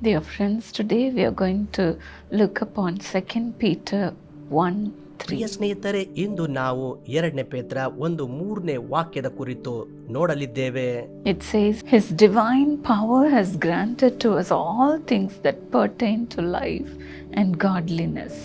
Dear friends, today we are going to look upon 2 Peter 1 ಪ್ರಿಯ 3. ಸ್ನೇಹಿತರೆ ಇಂದು ನಾವು ಎರಡನೇ ಪೇತ್ರ ಒಂದು ಮೂರನೇ ವಾಕ್ಯದ ಕುರಿತು ನೋಡಲಿದ್ದೇವೆ It says, His divine power has granted to us all things that pertain to life and godliness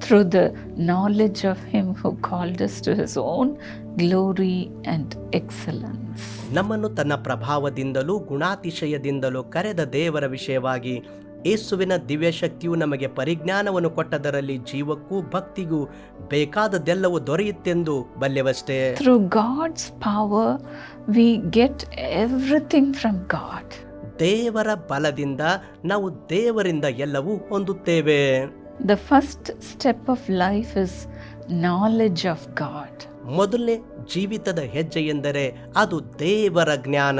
through the knowledge of Him who called us to His own glory and excellence. ನಮ್ಮನ್ನು ತನ್ನ ಪ್ರಭಾವದಿಂದಲೂ ಗುಣಾತಿಶಯದಿಂದಲೂ ಕರೆದ ದೇವರ ವಿಷಯವಾಗಿ ಯೇಸುವಿನ ದಿವ್ಯಶಕ್ತಿಯು ನಮಗೆ ಪರಿಜ್ಞಾನವನ್ನು ಕೊಟ್ಟದರಲ್ಲಿ ಜೀವಕ್ಕೂ ಭಕ್ತಿಗೂ ಬೇಕಾದದೆಲ್ಲವೂ ದೊರೆಯುತ್ತೆಂದು ಬಲ್ಲೆವಷ್ಟೇ. Through God's power we get everything from God ದೇವರ ಬಲದಿಂದ ನಾವು ದೇವರಿಂದ ಎಲ್ಲವೂ ಹೊಂದುತ್ತೇವೆ. The first step of life is knowledge of God. ಮೊದಲನೇ ಜೀವಿತದ ಹೆಜ್ಜೆ ಎಂದರೆ ಅದು ದೇವರ ಜ್ಞಾನ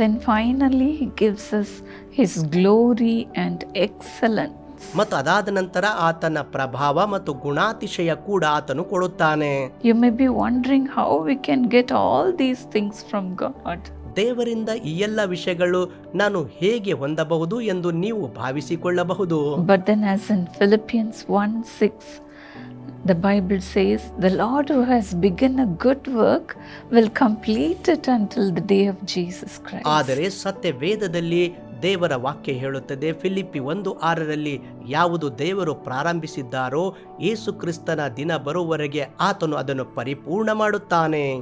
Then finally, He gives us His glory and excellence. ಮತ್ತು ಅದಾದ ನಂತರ ಆತನ ಪ್ರಭಾವ ಮತ್ತು ಗುಣಾತಿಶಯ ಕೂಡ ಆತನು ಕೊಡುತ್ತಾನೆ You may be wondering how we can get all these things from God. ದೇವರಿಂದ ಈ ಎಲ್ಲ ವಿಷಯಗಳು ನಾನು ಹೇಗೆ ಹೊಂದಬಹುದು ಎಂದು ನೀವು ಭಾವಿಸಿಕೊಳ್ಳಬಹುದು But then, as in Philippians 1 6, the Bible says, The Lord who has begun a good work will complete it until the day of Jesus Christ. ಆದರೆ ಸತ್ಯ ವೇದದಲ್ಲಿ ದೇವರ ವಾಕ್ಯ ಹೇಳುತ್ತದೆ. ಫಿಲಿಪ್ಪಿ ಒಂದು ಆರರಲ್ಲಿ ಯಾವುದು ದೇವರು ಪ್ರಾರಂಭಿಸಿದ್ದಾರೋ ಯೇಸು ಕ್ರಿಸ್ತನ ದಿನ ಬರುವವರೆಗೆ ಆತನು ಅದನ್ನು ಪರಿಪೂರ್ಣ ಮಾಡುತ್ತಾನೆ.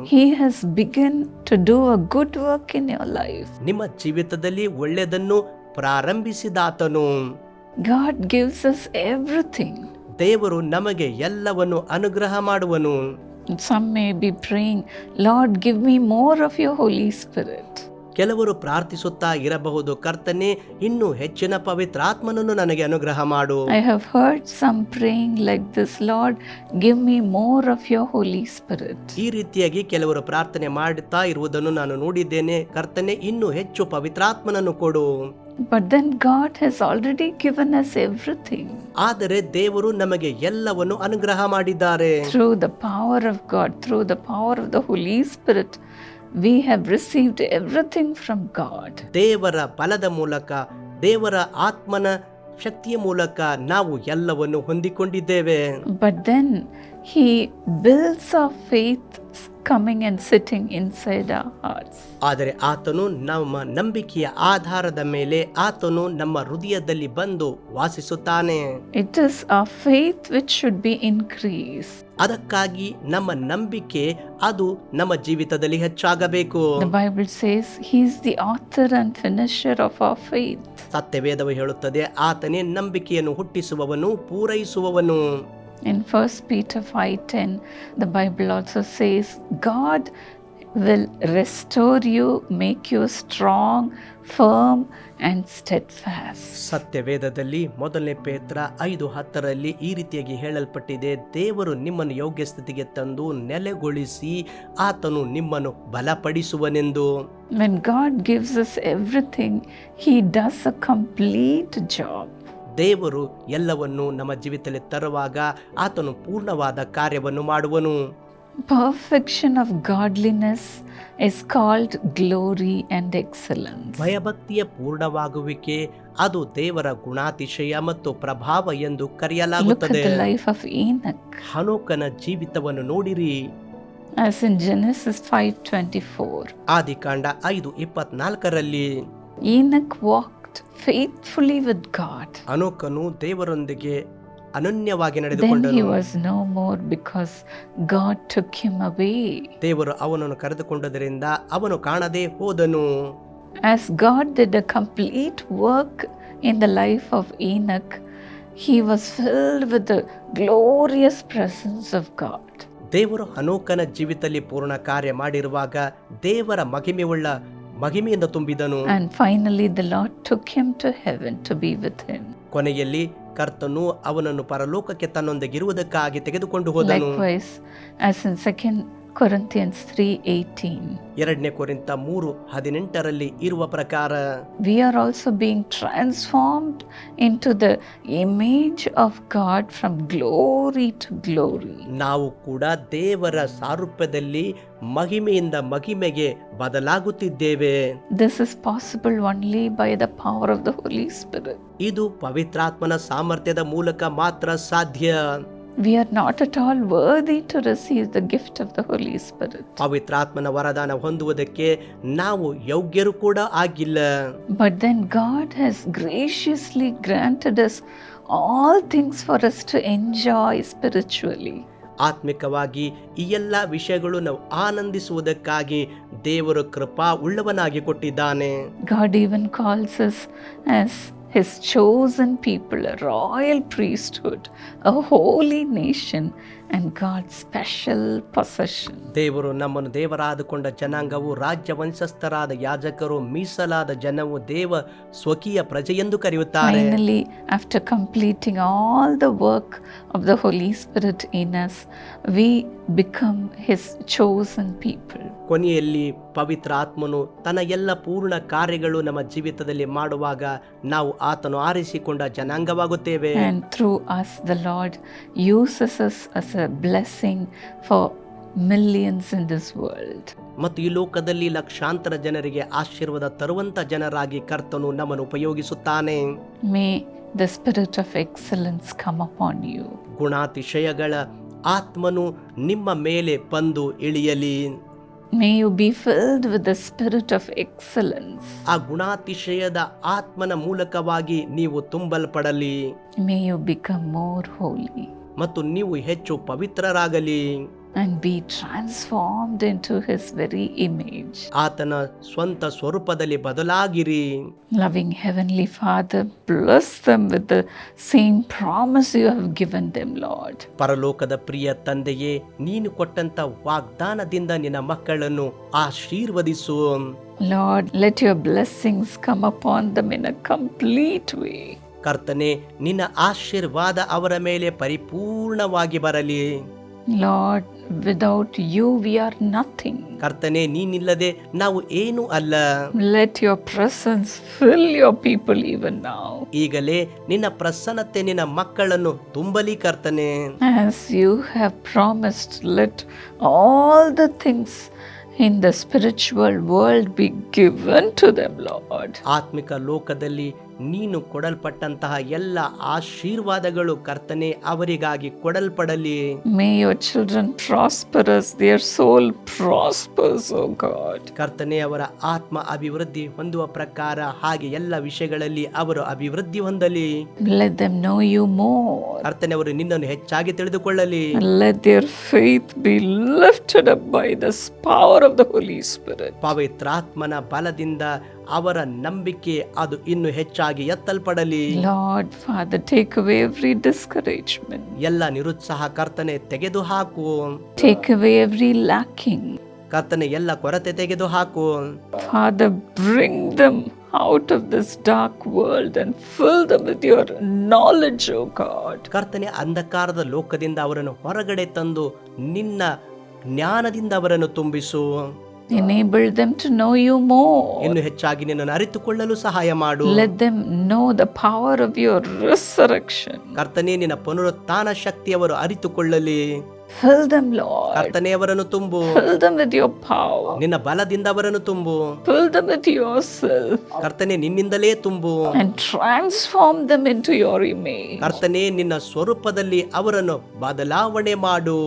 Begun to do a good work in your life. ನಿಮ್ಮ ಜೀವಿತದಲ್ಲಿ ಒಳ್ಳೆಯದನ್ನು ಪ್ರಾರಂಭಿಸಿದಾತನು. ಗಾಡ್ ಗಿವ್ಸ್ ಅಸ್ ಎವ್ರಿಥಿಂಗ್ ದೇವರು ನಮಗೆ ಎಲ್ಲವನ್ನು ಅನುಗ್ರಹ ಮಾಡುವನು. Some may be praying, Lord, give me more of your Holy Spirit. ಕೆಲವರು ಪ್ರಾರ್ಥಿಸುತ್ತಾ ಇರಬಹುದು. ಕರ್ತನೆ ಇನ್ನು ಹೆಚ್ಚಿನ ಪವಿತ್ರಾತ್ಮನನ್ನು ನನಗೆ ಅನುಗ್ರಹ ಮಾಡು. I have heard some praying like this Lord give me more of your Holy Spirit ಈ ರೀತಿಯಾಗಿ ಕೆಲವರು ಪ್ರಾರ್ಥನೆ ಮಾಡುತ್ತಾ ಇರುವುದನ್ನು ನಾನು ನೋಡಿದ್ದೇನೆ. ಕರ್ತನೆ ಇನ್ನು ಹೆಚ್ಚು ಪವಿತ್ರಾತ್ಮನನ್ನು ಕೊಡು. But then God has already given us everything ಆದರೆ ದೇವರು ನಮಗೆ ಎಲ್ಲವನ್ನು ಅನುಗ್ರಹ ಮಾಡಿದ್ದಾರೆ. Through the power of God through the power of the Holy Spirit we have received everything from God ದೇವರ ಬಲದ ಮೂಲಕ ದೇವರ ಆತ್ಮನ ಶಕ್ತಿಯ ಮೂಲಕ ನಾವು ಎಲ್ಲವನ್ನು ಹೊಂದಿಕೊಂಡಿದ್ದೇವೆ. But then He builds our faith coming and sitting inside our hearts. ಆದರೆ ಆತನು ನಮ್ಮ ನಂಬಿಕೆಯ ಆಧಾರದ ಮೇಲೆ ಆತನು ನಮ್ಮ ಹೃದಯದಲ್ಲಿ ಬಂದು ವಾಸಿಸುತ್ತಾನೆ it is a faith which should be increase ಅದಕ್ಕಾಗಿ ನಮ್ಮ ನಂಬಿಕೆ ಅದು ನಮ್ಮ ಜೀವಿತದಲ್ಲಿ ಹೆಚ್ಚಾಗಬೇಕು The Bible says He is the author and finisher of our faith. ಸತ್ಯವೇದವು ಹೇಳುತ್ತದೆ ಆತನೇ ನಂಬಿಕೆಯನ್ನು ಹುಟ್ಟಿಸುವವನು ಪೂರೈಸುವವನು In 1 Peter 5:10, the Bible also says, God will restore you, make you strong, firm, and steadfast. ಸತ್ಯವೇದದಲ್ಲಿ ಮೊದಲನೇ ಪೇತ್ರ ಐದು ಹತ್ತರಲ್ಲಿ ಈ ರೀತಿಯಾಗಿ ಹೇಳಲ್ಪಟ್ಟಿದೆ ದೇವರು ನಿಮ್ಮನ್ನು ಯೋಗ್ಯ ಸ್ಥಿತಿಗೆ ತಂದು ನೆಲೆಗೊಳಿಸಿ ಆತನು ನಿಮ್ಮನ್ನು ಬಲಪಡಿಸುವನೆಂದು When God gives us everything, He does a complete job. ದೇವರು ಎಲ್ಲವನ್ನು ನಮ್ಮ ಜೀವಿತದಲ್ಲಿ ತರುವಾಗ ಆತನು ಪೂರ್ಣವಾದ ಕಾರ್ಯವನ್ನು ಮಾಡುವನು. Perfection of godliness is called glory and excellence ಭಯಭಕ್ತಿಯ ಪೂರ್ಣವಾಗುವಿಕೆ ಅದು ದೇವರ ಗುಣಾತಿಶಯ ಮತ್ತು ಪ್ರಭಾವ ಎಂದು ಕರೆಯಲಾಗುತ್ತದೆ. ಲೈಫ್ ಆಫ್ ಏನಕ್ ಹನುಕನ ಜೀವಿತವನ್ನು ನೋಡಿರಿ. As in Genesis five twenty 5:24, ಆದಿಕಾಂಡ ಐದು ಇಪ್ಪತ್ನಾಲ್ಕರಲ್ಲಿ. ಏನಕ್ walked faithfully with God. ಅನೋಕನು ದೇವರೊಂದಿಗೆ ಅನನ್ಯವಾಗಿ Then he ನಡೆದುಕೊಂಡನು was no more because God took him away. ದೇವರು ಅವನನ್ನು ಕರೆದುಕೊಂಡದರಿಂದ ಅವನು ಕಾಣದೆ ಹೋದನು As God did a complete work in the life of Enoch, he was filled with the glorious presence of God. ದೇವರು ಅನೋಕನ ಜೀವಿತದಲ್ಲಿ ಪೂರ್ಣ ಕಾರ್ಯ ಮಾಡಿರುವಾಗ ದೇವರ ಮಹಿಮೆಯುಳ್ಳ ಮಹಿಮೆಯಿಂದ ತುಂಬಿದನು. ಅಂಡ್ ಫೈನಲಿ ಕೊನೆಯಲ್ಲಿ ಕರ್ತನು ಅವನನ್ನು ಪರಲೋಕಕ್ಕೆ ತನ್ನೊಂದಿಗಿರುವುದಕ್ಕಾಗಿ ತೆಗೆದುಕೊಂಡು ಹೋದನು. Corinthians 3:18. ಎರಡನೇ ಕೊರಿಂತ ಮೂರು ಹದಿನೆಂಟರಲ್ಲಿ ಇರುವ ಪ್ರಕಾರ we are also also transformed into the image of God from glory to glory ನಾವು ಕೂಡ ದೇವರ ಸಾರೂಪ್ಯದಲ್ಲಿ ಮಹಿಮೆಯಿಂದ ಮಹಿಮೆಗೆ ಬದಲಾಗುತ್ತಿದ್ದೇವೆ. This is possible only by the power of the Holy Spirit ಇದು ಪವಿತ್ರಾತ್ಮನ ಸಾಮರ್ಥ್ಯದ ಮೂಲಕ ಮಾತ್ರ ಸಾಧ್ಯ. We are not at all worthy to receive the gift of the Holy Spirit. ಪವಿತ್ರಾತ್ಮನ ವರದಾನ ಹೊಂದುವುದಕ್ಕೆ ನಾವು ಯೋಗ್ಯರು ಕೂಡ ಆಗಿಲ್ಲ But then God has graciously granted us all things for us to enjoy spiritually. ಆತ್ಮಿಕವಾಗಿ ಈ ಎಲ್ಲ ವಿಷಯಗಳು ನಾವು ಆನಂದಿಸುವುದಕ್ಕಾಗಿ ದೇವರು ಕೃಪಾ ಉಳ್ಳವನಾಗಿ ಕೊಟ್ಟಿದ್ದಾನೆ God even calls us as His chosen people, a royal priesthood, a holy nation, and God's special possession. ದೇವರು ನಮ್ಮನ್ನು ದೇವರಾದುಕೊಂಡ ಜನಾಂಗವು ರಾಜ್ಯ ವಂಶಸ್ಥರಾದ ಯಾಜಕರು ಮೀಸಲಾದ ಜನವು ದೇವ ಸ್ವಕೀಯ ಪ್ರಜೆಯೆಂದು ಕರೆಯುತ್ತಾರೆ Finally, after completing all the work of the Holy Spirit in us, we become His chosen people. ಕೊನೆಯಲ್ಲಿ ಪವಿತ್ರ ಆತ್ಮನು ತನ್ನ ಎಲ್ಲ ಪೂರ್ಣ ಕಾರ್ಯಗಳು ನಮ್ಮ ಜೀವಿತದಲ್ಲಿ ಮಾಡುವಾಗ ನಾವು ಆತನು ಆರಿಸಿಕೊಂಡ ಜನಾಂಗವಾಗುತ್ತೇವೆ And through us, the Lord uses us as a a blessing for millions in this world. ಮತ್ತು ಈ ಲೋಕದಲ್ಲಿ ಲಕ್ಷಾಂತರ ಜನರಿಗೆ ಆಶೀರ್ವಾದ ತರುವಂತ ಜನರಾಗಿ ಕರ್ತನು ನಮ್ಮನ್ನು ಉಪಯೋಗಿಸುತ್ತಾನೆ. May the spirit of excellence come upon you ಗುಣಾತಿಶಯಗಳ ಆತ್ಮನು ನಿಮ್ಮ ಮೇಲೆ ಬಂದು ಇಳಿಯಲಿ. May you be filled with the spirit of excellence ಆ ಗುಣಾತಿಶಯದ ಆತ್ಮನ ಮೂಲಕವಾಗಿ ನೀವು ತುಂಬಲ್ಪಡಲಿ. May you become more holy ಮತ್ತು ನೀವು ಹೆಚ್ಚು ಪವಿತ್ರರಾಗಲಿ and be transformed into His very image. ಆತನ ಸ್ವಂತ ಸ್ವರೂಪದಲ್ಲಿ ಬದಲಾಗಿರಿ Loving Heavenly Father, bless them with the same promise you have given them, Lord. ಪರಲೋಕದ ಪ್ರಿಯ ತಂದೆಯೇ ನೀನು ಕೊಟ್ಟಂತ ವಾಗ್ದಾನದಿಂದ ನಿನ್ನ ಮಕ್ಕಳನ್ನು ಆಶೀರ್ವದಿಸು Lord, let your blessings come upon them in a complete way. ಕರ್ತನೆ ನಿನ್ನ ಆಶೀರ್ವಾದ ಅವರ ಮೇಲೆ ಪರಿಪೂರ್ಣವಾಗಿ ಬರಲಿ Lord without you we are nothing ಕರ್ತನೆ ನೀನಿಲ್ಲದೆ ನಾವು ಏನು ಅಲ್ಲ let your presence fill your people even now. ಈಗಲೇ ನಿನ್ನ ಪ್ರಸನ್ನತೆ ನಿನ್ನ ಮಕ್ಕಳನ್ನು ತುಂಬಲಿ ಕರ್ತನೆ as you have promised let all the things in the spiritual world be given to them, Lord. ಆತ್ಮಿಕ ಲೋಕದಲ್ಲಿ ನೀನು ಕೊಡಲ್ಪಟ್ಟಂತಹ ಎಲ್ಲ ಆಶೀರ್ವಾದಗಳು ಕರ್ತನೆ ಅವರಿಗಾಗಿ ಕೊಡಲ್ಪಡಲಿ may your children prosperous their soul prospers O God. ಕರ್ತನೆ ಅವರ ಆತ್ಮ ಅಭಿವೃದ್ಧಿ ಹೊಂದುವ ಪ್ರಕಾರ ಹಾಗೆ ಎಲ್ಲ ವಿಷಯಗಳಲ್ಲಿ ಅವರು ಅಭಿವೃದ್ಧಿ ಹೊಂದಲಿ know you more. ಕರ್ತನೆ ಅವರು ನಿನ್ನನ್ನು ಹೆಚ್ಚಾಗಿ ತಿಳಿದುಕೊಳ್ಳಲಿ Let their faith be lifted up by the power of the Holy Spirit. ಪವಿತ್ರಾತ್ಮನ ಬಲದಿಂದ ಅವರ ನಂಬಿಕೆ ಅದು ಇನ್ನು ಹೆಚ್ಚಾಗಿ ಎತ್ತಲ್ಪಡಲಿ. Lord, Father take away every discouragement, ಎಲ್ಲ ನಿರುತ್ಸಾಹ ಕರ್ತನೆ ತೆಗೆದು ಹಾಕು ಟೇಕ್ away every lacking. ಕರ್ತನೆ ಎಲ್ಲ ಕೊರತೆ ತೆಗೆದು ಹಾಕು Father, bring them out of this dark world and fill them with your knowledge, O God. ಕರ್ತನೆ ಅಂಧಕಾರದ ಲೋಕದಿಂದ ಅವರನ್ನು ಹೊರಗಡೆ ತಂದು ನಿನ್ನ ಜ್ಞಾನದಿಂದ ಅವರನ್ನು ತುಂಬಿಸು. Enable them to know you more. ಇನ್ನು ಹೆಚ್ಚಾಗಿ ನಿನ್ನನ್ನು ಅರಿತುಕೊಳ್ಳಲು ಸಹಾಯ ಮಾಡು Let them know the power of your resurrection. ಕರ್ತನೆ ನಿನ್ನ ಪುನರುತ್ಥಾನ ಶಕ್ತಿ ಅವರು ಅರಿತುಕೊಳ್ಳಲಿ Fill them, Lord. ಕರ್ತನೆ ಅವರನ್ನು ತುಂಬು Fill them with your power. ನಿನ್ನ ಬಲದಿಂದ ಅವರನ್ನು ತುಂಬು Fill them with yourself ಕರ್ತನೆ ನಿನ್ನಿಂದಲೇ ತುಂಬು and transform them into your image. ಕರ್ತನೆ ನಿನ್ನ ಸ್ವರೂಪದಲ್ಲಿ ಅವರನ್ನು ಬದಲಾವಣೆ ಮಾಡು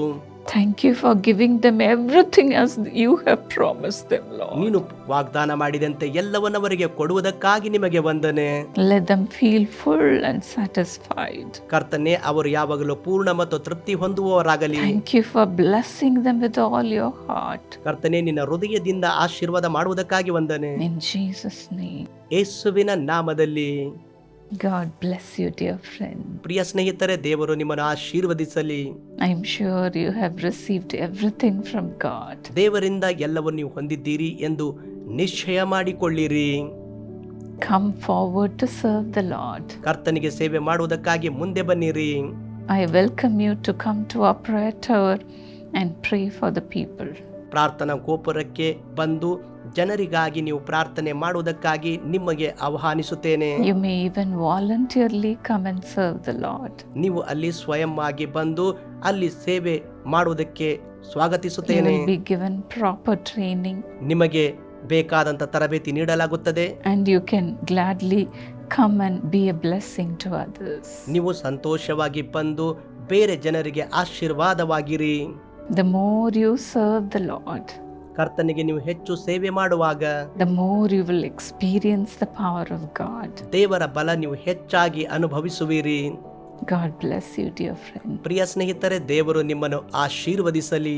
Thank you for giving them everything as you have promise them, Lord. ನೀನು ವಾಗ್ದಾನ ಮಾಡಿದಂತೆ ಎಲ್ಲವನ್ನವರಿಗೆ ಕೊಡುವುದಕ್ಕಾಗಿ ನಿಮಗೆ ವಂದನೆ. Let them feel full and satisfied ಕರ್ತನೆ ಅವರು ಯಾವಾಗಲೂ ಪೂರ್ಣ ಮತ್ತು ತೃಪ್ತಿ ಹೊಂದುವವರಾಗಲಿ. Thank you for blessing them with all your heart ಕರ್ತನೆ ನಿನ್ನ ಹೃದಯದಿಂದ ಆಶೀರ್ವಾದ ಮಾಡುವುದಕ್ಕಾಗಿ ವಂದನೆ. ಇನ್ ಜೀಸಸ್ ನೇಮ್ ಯೇಸುವಿನ ನಾಮದಲ್ಲಿ. God bless you, dear friend. ಪ್ರಿಯ ಸ್ನೇಹಿತರೆ ದೇವರು ನಿಮ್ಮನ್ನು ಆಶೀರ್ವದಿಸಲಿ I'm sure you have received everything from God. ದೇವರಿಂದ ಎಲ್ಲವನ್ನು ನೀವು ಹೊಂದಿದ್ದೀರಿ ಎಂದು ನಿಶ್ಚಯ ಮಾಡಿಕೊಳ್ಳಿರಿ Come forward to serve the Lord. ಕರ್ತನಿಗೆ ಸೇವೆ ಮಾಡುವುದಕ್ಕಾಗಿ ಮುಂದೆ ಬನ್ನಿರಿ I welcome you to come to our prayer tower and pray for the people. ಪ್ರಾರ್ಥನಾ ಗೋಪುರಕ್ಕೆ ಬಂದು ಜನರಿಗಾಗಿ ನೀವು ಪ್ರಾರ್ಥನೆ ಮಾಡುವುದಕ್ಕಾಗಿ ನಿಮಗೆ ಆಹ್ವಾನಿಸುತ್ತೇನೆ. You may even voluntarily come and serve the Lord. ನೀವು ಅಲ್ಲಿ ಸ್ವಯಂ ಆಗಿ ಬಂದು ಅಲ್ಲಿ ಸೇವೆ ಮಾಡುವುದಕ್ಕೆ You ಸ್ವಾಗತಿಸುತ್ತೇನೆ. will be given proper training. ನಿಮಗೆ ಬೇಕಾದಂತ ತರಬೇತಿ ನೀಡಲಾಗುತ್ತದೆ. And you can gladly come and be a blessing to others. ನೀವು ಸಂತೋಷವಾಗಿ ಬಂದು ಬೇರೆ ಜನರಿಗೆ ಆಶೀರ್ವಾದವಾಗಿರಿ. The more you serve the Lord, ಕರ್ತನಿಗೆ ನೀವು ಹೆಚ್ಚು ಸೇವೆ ಮಾಡುವಾಗ the more you will experience the power of God. ದೇವರ ಬಲ ನೀವು ಹೆಚ್ಚಾಗಿ ಅನುಭವಿಸುವಿರಿ God bless you, dear friend. ಪ್ರಿಯ ಸ್ನೇಹಿತರೆ ದೇವರು ನಿಮ್ಮನ್ನು ಆಶೀರ್ವದಿಸಲಿ